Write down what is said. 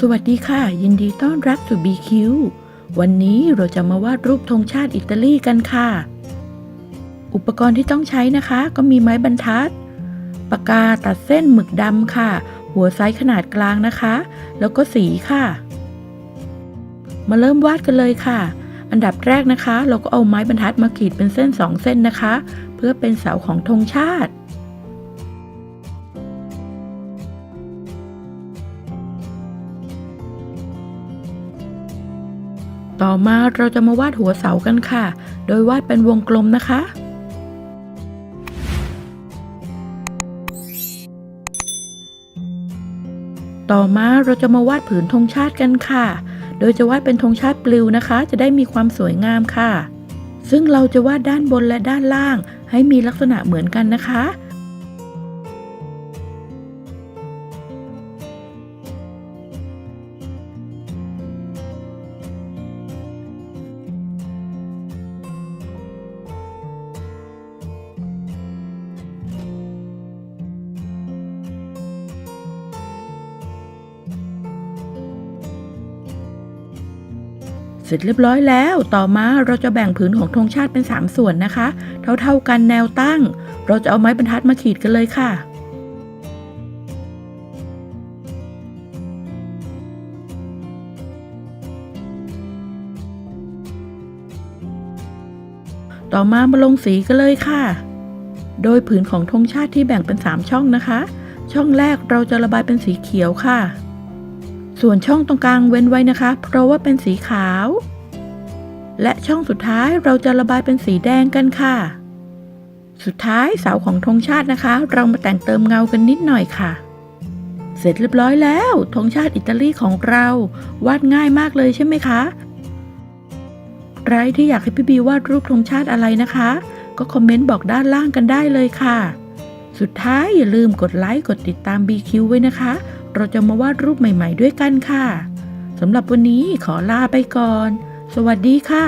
สวัสดีค่ะ ยินดีต้อนรับสู่ BQ วันนี้เราจะมาวาดรูปธงชาติอิตาลีกันค่ะ อุปกรณ์ที่ต้องใช้นะคะ ก็มีไม้บรรทัด ปากกาตัดเส้นหมึกดำค่ะ หัวไซส์ขนาดกลางนะคะ แล้วก็สีค่ะ มาเริ่มวาดกันเลยค่ะ อันดับแรกนะคะ เราก็เอาไม้บรรทัดมาขีดเป็นเส้นสองเส้นนะคะ เพื่อเป็นเสาของธงชาติ ต่อมาเราจะมาวาดหัวเสากันค่ะ โดยวาดเป็นวงกลมนะคะ ต่อมาเราจะมาวาดผืนธงชาติกันค่ะ โดยจะวาดเป็นธงชาติปลิวนะคะ จะได้มีความสวยงามค่ะ ซึ่งเราจะวาดด้านบนและด้านล่าง ให้มีลักษณะเหมือนกันนะคะ เสร็จเรียบร้อยแล้ว ต่อมาเราจะแบ่งผืนของธงชาติเป็น 3 ส่วนนะคะ เท่าๆกันแนวตั้ง เราจะเอาไม้บรรทัดมาขีดกันเลยค่ะต่อมามาลงสีกันเลยค่ะ โดยผืนของธงชาติที่แบ่งเป็น 3 ช่องนะคะ ช่องแรกเราจะระบายเป็นสีเขียวค่ะ ส่วนช่องตรงกลางเว้นไว้นะคะ เพราะว่าเป็นสีขาว และช่องสุดท้ายเราจะระบายเป็นสีแดงกันค่ะ สุดท้ายเสาของธงชาตินะคะ เรามาแต่งเติมเงากันนิดหน่อยค่ะ เสร็จเรียบร้อยแล้วธงชาติอิตาลีของเรา วาดง่ายมากเลยใช่ไหมคะใครที่อยากให้พี่บีวาดรูปธงชาติอะไรนะคะ ก็คอมเมนต์บอกด้านล่างกันได้เลยค่ะ สุดท้ายอย่าลืมกดไลค์กดติดตาม BQ ไว้นะคะ เราจะมาวาดรูปใหม่ ๆ ด้วยกันค่ะสำหรับวันนี้ขอลาไปก่อน สวัสดีค่ะ